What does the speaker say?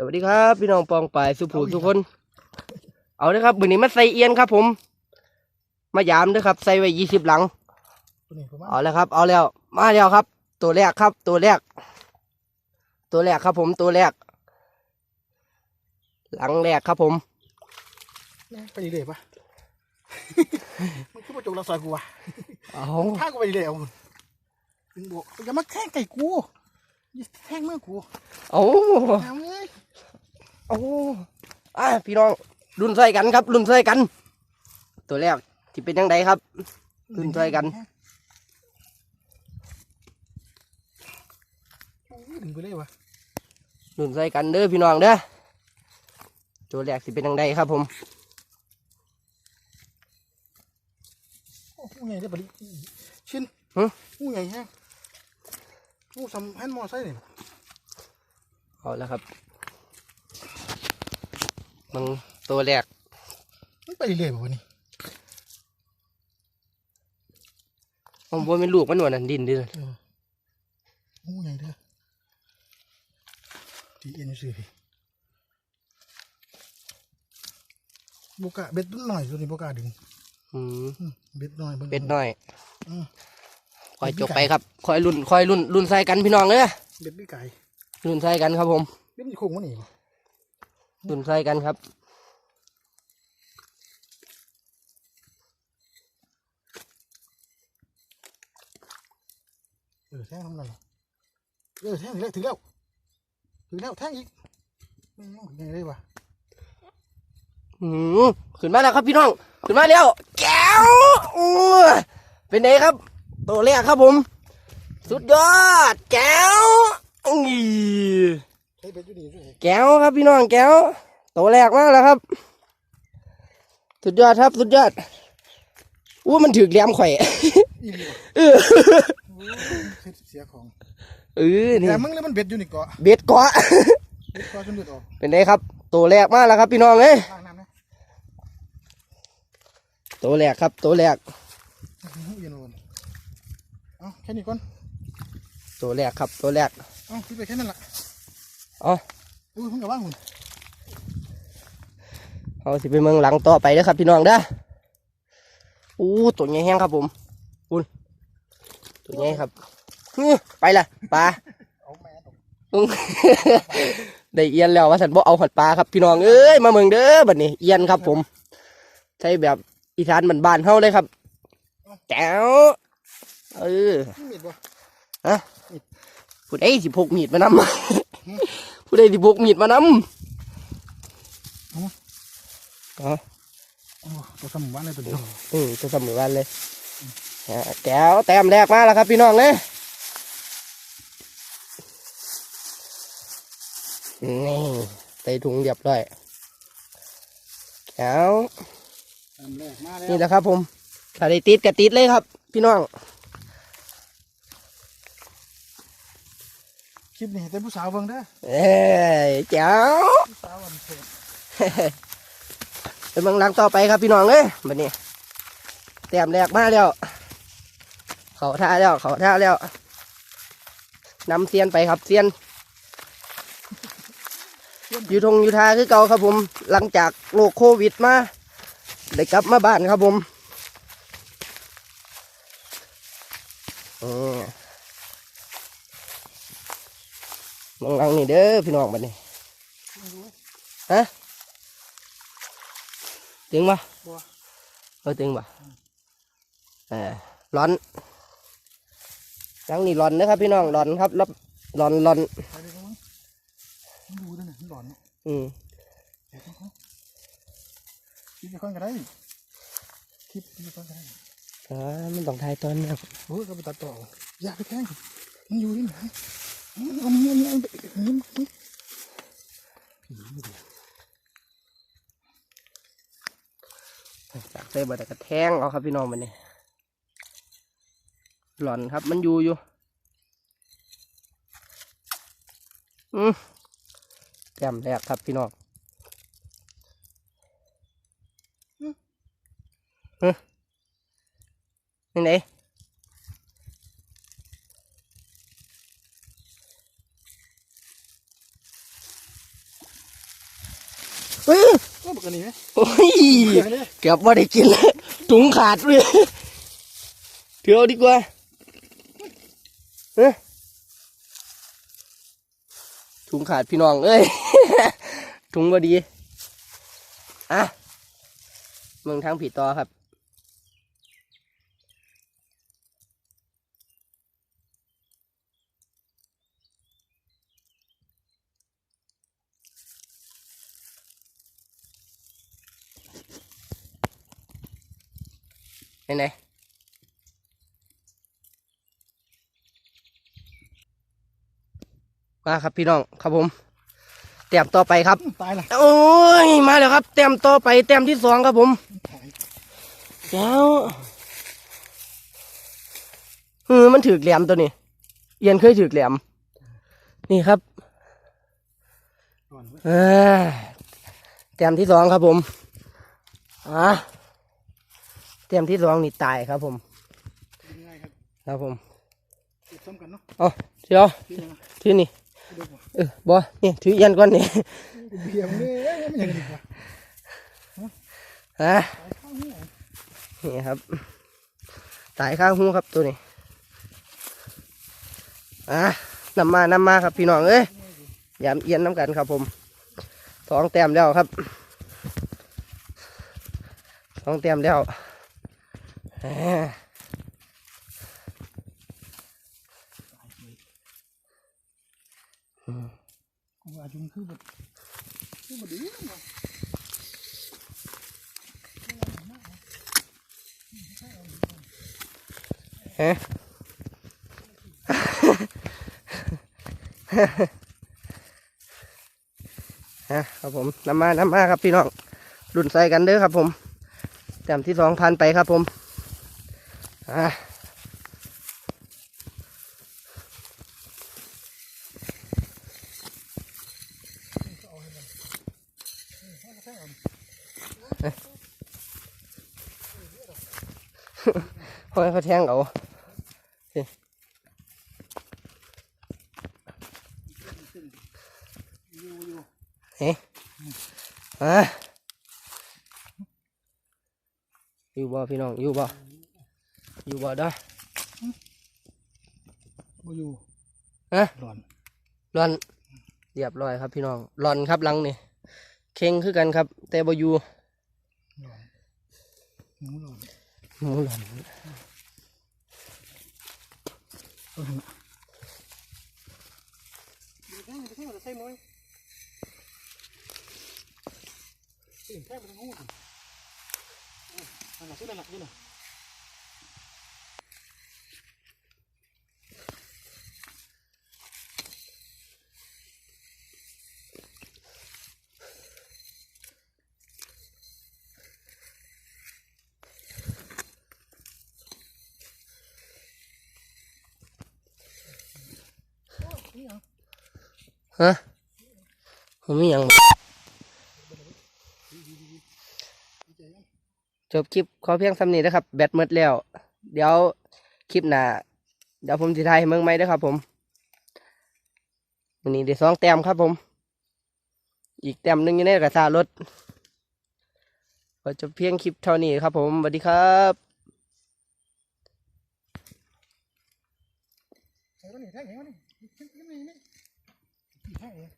สวัสดีครับ พี่น้องปองปายสุภูทุกคน เอาเลยครับมือนี้มาใส่เอียนครับผม มายามด้วยครับ ใส่ไว้ยี่สิบหลังตัวนี้ประมาณเอาแล้วครับ เอาแล้ว มาแล้วครับ ตัวแรกครับ ตัวแรก ตัวแรกครับ ผมตัวแรก หลังแรกครับผมไปดีเลยปะมันคือประจุเราซอยกูวะเอาถ้ากูไปดีเลยเอามึงบอกอย่ามาแข่งไก่กูอย่า แข่งเมื่อกูเอาเอาเลยเอาอะพี่น้องรุ่นใส่กันครับ รุ่นใส่กัน ตัวแรกที่เป็นยังไงครับขึ้นช่วยกันโอ้ยดึงไปเลยวะรุ่นใส่กันเด้อพี่น้องเด้อตัวแรกสิเป็นยังไงครับผมโอ้หูใหญ่ได้ปะดิชินฮะหูใหญ่แฮะ หูสำแฮนด์มอไซค์เนี่ยเอาแล้วครับมันตัวแรกมันไปดีเลยปะวะนี่ผมว่าเป็นลูกมันหนวดนันดินเดินหูใหญ่เด้อดีเอ็นซื้อพี่โบกะเบ็ดหน่อยตัวนี้โบกะดึงอืมอืมเบ็ดหน่อยบิ่งเป็ดน้อยอืม คอยจบไปครับคอยรุ่นคอยรุ่นรุ่นใส่กันพี่น้องเด้อเบ็ดไม่ไก่รุ่นใส่กันครับผมเบ็ดมันโค้งวะนี่รุ่นใส่กันครับเออแทงทำอะไรเออแทงถึงแล้วถึงแล้วถึงแล้วแทงอีกไม่งไงเลยวะอืมขึ้นมาแล้วครับพี่น้อง ขึ้นมาแล้วแก้วอู้เป็นไงครับ ตัวแรกครับผม สุดยอด แก้วอีเฮ้ยเบ็ดอยู่นี่ด้วยแก้วครับพี่น้องแก้วตัวแรกมากแล้วครับ สุดยอดครับ สุดยอดอู้มันถือแหลมข่อยอีหลีวะเออโอ้ยเสียของเออนี่แต่มึงเลยมันเบ็ดอยู่นี่เกาะเบ็ดเกาะเบ็ดเกาะจนเดือดออกเป็นไงครับตัวแรกมากแล้วครับพี่น้องเอ้ยล้างน้ำนะตัวแรกครับตัวแรกหู เย็นวันเอาแค่นี้ก่อนตัวแรกครับตัวแรกเอาคิดไปแค่นั้นละเอ๋อเออเพิ่งกลับบ้านคุณเอาสิไปเมืองหลังต่อไปเด้อครับพี่น้องเด้ออู้ตัวใหญ่แห้งครับผมอุ้นตัวใหญ่ครับอื้อไปละปลาเอาแม่ตกอื้อได้เอียนแล้วว่าสันบ่เอาหอดปลาครับพี่น้องเอ้ยมาเมืองเด้อบัดนี้เอียนครับผม ใช้แบบอีสานบ้านๆเฮาเลยครับแจ๋ว เออนี่เม็ดบ่ผู้ใดสิพกมีดมานำผู้ใดสิพกมีดมานำอ๋อโอ้ตัวสมวันเลยตัวเดียวอืมจะเสมอวันเลยอ่าแก้วแต้มแรกมาแล้วครับพี่น้องเลยนี่ใส่ถุงเรียบร้อยแก้วทำแรกมาแล้วนี่แหละครับผมถ้าได้ติดก็ติดเลยครับ พี่น้อง คลิปนี้แต่ผู้สาวเบิ่งเด้อเอ้ยแก้วผู้สาววันเถิดเป็นเมืองหลังต่อไปครับพี่น้องเลยบัดนี้แต้มแรกมาแล้ว เขาท่าแล้ว เขาท่าแล้วนำเซียนไปครับเซียนอยู่ทงอยู่ทาคือเก่าครับผม หลังจากโรคโควิดมาได้กลับมาบ้านครับผมอื มมองหลังนี่เด้อพี่น้องบัดนี้ฮะตึงปะบัวเออตึงปะเออร้อนหลังนี่ร้อนนะครับพี่น้องร้อนครับรับร้อนร้อนไปเลยมั้งมันดูด้วยเนี่ยมันหลอนเนี่ยอืมเดี๋ยวก่อนคลิปจะค่อนก็ได้คลิปจะค่อนก็ได้อ่ามันต้องทายตอนนี้ครับโอ้ยก็ไปตัดต่ออยากไปแข่งมันอยู่ที่ไหนมัน เอามันเอาไปมันมันจากเส้นบดกระแทงเอาครับพี่น้องมันนี่หล่อนครับมันอยู่อยู่อืมแก้มแรกครับพี่น้องเฮ้ยนี่ไหน เฮ้ย โอ้บักอันนี้ไหม โอ้ย เกลือบว่าได้กินเลยถุงขาดเลยถือเอาดีกว่าเอ้ยถุงขาดพี่น้องเอ้ยถุงก็ดี อะเมืองทางผิดต่อครับ ไหนไหนมาครับพี่น้องครับผมแต้มต่อไปครับตายละโอ้ยมาแล้วครับ แต้มต่อไปแต้มที่สองครับผมตายแล้วเออมันถือแหลมตัวนี้เอียนเคยถือแหลม นี่ครับก่อนเว้ยเอ้ยแต้มที่สองครับผมอะ แต้มที่สองนี่ตายครับผมกินง่ายครับครับผมเก็บซ้ำกันเนาะเอาเดี๋ยวกินยังไงถือนี่ดูบ่เออบ่นี่ถือเอียนก่อนนี่ เบียร์มันเลยเอ้ยมันยังดีกว่าฮะตายข้างนี้นี่ครับตายข้างหูครับตัวนี้อะนำมานำมาครับพี่น้องเอ้ยยามเอียนน้ำกันครับผมสองแต้มแล้วครับสองแต้มแล้ว อ่ากูว่าจุงคือแบบคือแบบดีนะฮะฮะครับผมนำมานำมาครับพี่น้องรุ่นใส่กันเด้อครับผมแต้มที่สองพันไปครับผม อะห้อยเขาแทงเอาเฮ้อะอยู่บ่พี่น้อง อยู่บ่ อยู่บ่เด้อบ่อยู่ฮะร้อนร่อนเรียบร้อยครับพี่น้องร่อนครับหลังนี่เข่งคือกันครับ แต่บ่อยู่ร้อนหมูร้อนหมูร่อนเอาหันละแท่งแท่งจะใส่น้อยแท่งไปทางหูดิอันนั้นซื้อหนักดิน่ะ ฮะผมมีหยังบ่จบคลิปขอเพียงสำนี้นะครับ แบตหมดแล้ว เดี๋ยวคลิปหน้าเดี๋ยวผมสิถ่ายให้เมืองใหม่เด้อครับ ผมวันนี้ได้สองแต้มครับผม อีกแต้มหนึ่งอยู่ในกระซารถก็จบเพียงคลิปเท่านี้ครับ ผมสวัสดีครับใส่ก็นี่แท่งเองวะนี่นี่นี่นี่นี่ carrier.